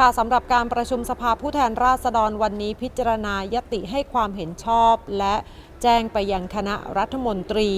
ค่ะสำหรับการประชุมสภาผู้แทนราษฎรวันนี้พิจารณายติให้ความเห็นชอบ และ แจ้งไปยังคณะรัฐมนตรี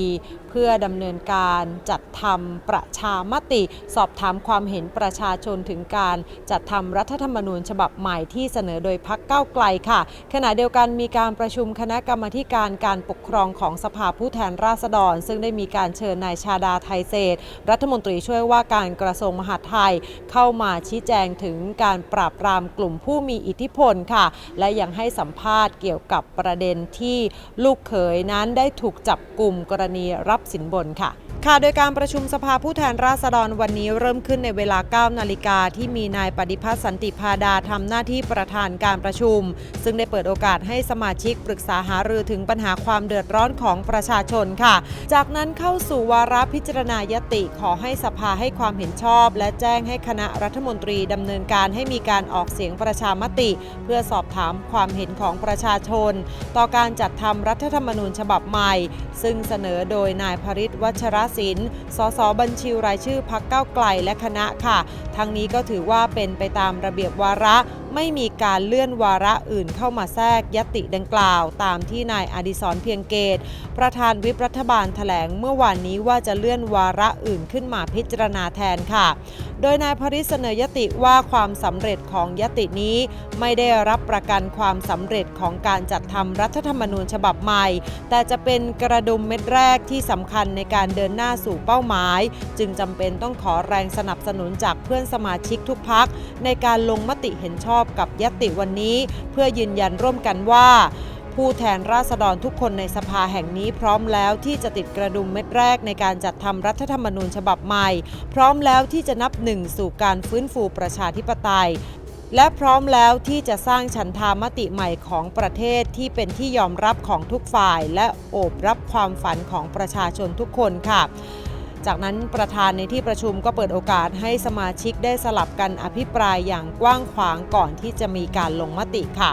เพื่อดำเนินการจัดทำประชามติ สอบถามความเห็นประชาชนถึงการจัดทำรัฐธรรมนูญฉบับใหม่ที่เสนอโดยพักเก้าไกลค่ะ ขณะเดียวกันมีการประชุมคณะกรรมาการการปกครองของสภาผู้แทนราษฎร ซึ่งได้มีการเชิญนายชาดาไทยเศษ รัฐมนตรีช่วยว่าการกระทรวงมหาดไทย เข้ามาชี้แจงถึงการปราบปรามกลุ่มผู้มีอิทธิพลค่ะ และยังให้สัมภาษณ์เกี่ยวกับประเด็นที่ลูกเขยนั้นได้ถูกจับกลุ่มกรณีรับสินบนค่ะค่ะโดยการประชุมสภาผู้แทนราษฎรวันนี้เริ่มขึ้นในเวลา 9 นาฬิกาที่มีนายปฏิพัฒน์สันติพาดาทำหน้าที่ประธานการประชุม ซึ่งได้เปิดโอกาสให้สมาชิกปรึกษาหารือถึงปัญหาความเดือดร้อนของประชาชนค่ะ จากนั้นเข้าสู่วาระพิจารณายติขอให้สภาให้ความเห็นชอบ และแจ้งให้คณะรัฐมนตรีดำเนินการให้มีการออกเสียงประชามติ เพื่อสอบถามความเห็นของประชาชน ต่อการจัดทำรัฐธรรมมนูญฉบับใหม่ ซึ่งเสนอโดยนายพริตวัชรศิลป์ สสบัญชีรายชื่อพักเก้าไกลและคณะค่ะ ทั้งนี้ก็ถือว่าเป็นไปตามระเบียบวาระ ไม่มีการเลื่อนวาระอื่นเข้ามาแทรกยติดังกล่าว ตามที่นายอดิศรเพียงเกต ประธานวิปรัฐบาลแถลงเมื่อวานนี้ว่าจะเลื่อนวาระอื่นขึ้นมาพิจารณาแทนค่ะ โดยนายพริเสนอยติว่าความสำเร็จของยตินี้ไม่ได้รับประกันความสำเร็จของการจัดทำรัฐธรรมนูญฉบับใหม่ แต่จะเป็นกระดุมเม็ดแรกที่สำคัญในการเดินหน้าสู่เป้าหมาย จึงจำเป็นต้องขอแรงสนับสนุนจากเพื่อนสมาชิกทุกพักในการลงมติเห็นชอบกับยติวันนี้ เพื่อยืนยันร่วมกันว่า ผู้แทนราษฎรทุกคนในสภาแห่งนี้พร้อมแล้วที่จะติดกระดุมเม็ดแรกในการจัดทำรัฐธรรมนูญฉบับใหม่ พร้อมแล้วที่จะนับหนึ่งสู่การฟื้นฟูประชาธิปไตยและพร้อมแล้วที่จะสร้างฉันทามติใหม่ของประเทศที่เป็นที่ยอมรับของทุกฝ่าย และโอบรับความฝันของประชาชนทุกคนค่ะ จากนั้นประธานในที่ประชุมก็เปิดโอกาสให้สมาชิกได้สลับกันอภิปรายอย่างกว้างขวางก่อนที่จะมีการลงมติค่ะ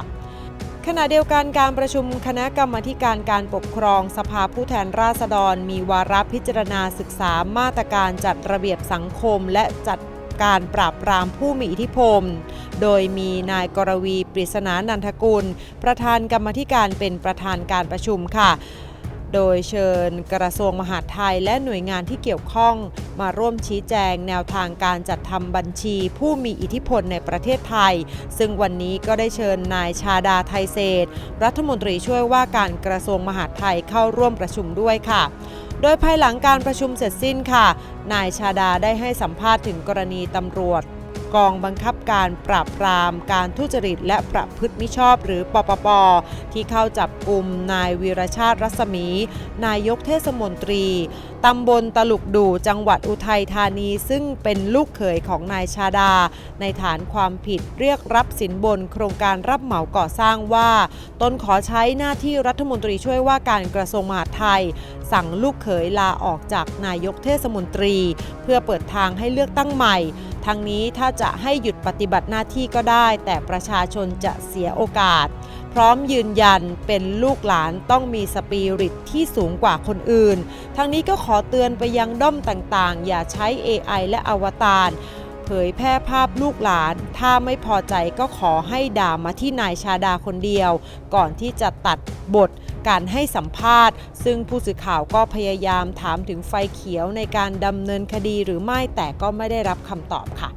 ขณะเดียวกันการประชุมคณะกรรมการการปกครองสภาผู้แทนราษฎร มีวาระพิจารณาศึกษามาตรการจัดระเบียบสังคม และจัดการปราบปรามผู้มีอิทธิพล โดยมีนายกรวีปริศนานันทกุล ประธานกรรมธิการเป็นประธานการประชุมค่ะ โดยเชิญกระทรวงมหาดไทยและหน่วยงานที่เกี่ยวข้อง มาร่วมชี้แจงแนวทางการจัดทำบัญชีผู้มีอิทธิพลในประเทศไทย ซึ่งวันนี้ก็ได้เชิญนายชาดาไทยเศษ รัฐมนตรีช่วยว่าการกระทรวงมหาดไทยเข้าร่วมประชุมด้วยค่ะโดยภายหลังการประชุมเสร็จสิ้นค่ะ นายชาดาได้ให้สัมภาษณ์ถึงกรณีตำรวจ กองบังคับการปราบปรามการทุจริตและประพฤติมิชอบหรือปปป ที่เข้าจับกลุ่มนายวีรชาติรัศมี นายกเทศมนตรีตำบลตลุกดูจังหวัดอุทัยธานี ซึ่งเป็นลูกเขยของนายชาดา ในฐานความผิดเรียกรับสินบนโครงการรับเหมาก่อสร้างว่า ตนขอใช้หน้าที่รัฐมนตรีช่วยว่าการกระทรวงมหาดไทย สั่งลูกเขยลาออกจากนายกเทศมนตรี เพื่อเปิดทางให้เลือกตั้งใหม่ ทั้งนี้ถ้าจะให้หยุดปฏิบัติหน้าที่ก็ได้ แต่ประชาชนจะเสียโอกาส พร้อมยืนยันเป็นลูกหลานต้องมีสปิริตที่สูงกว่าคนอื่น ทั้งนี้ก็ขอเตือนไปยังด้อมต่างๆ อย่าใช้ AI และอวตาร เผยแพร่ภาพลูกหลาน ถ้าไม่พอใจก็ขอให้ด่ามาที่นายชาดาคนเดียว ก่อนที่จะตัดบทการให้สัมภาษณ์ ซึ่งผู้สื่อข่าวก็พยายามถามถึงไฟเขียวในการดำเนินคดีหรือไม่แต่ก็ไม่ได้รับคำตอบค่ะ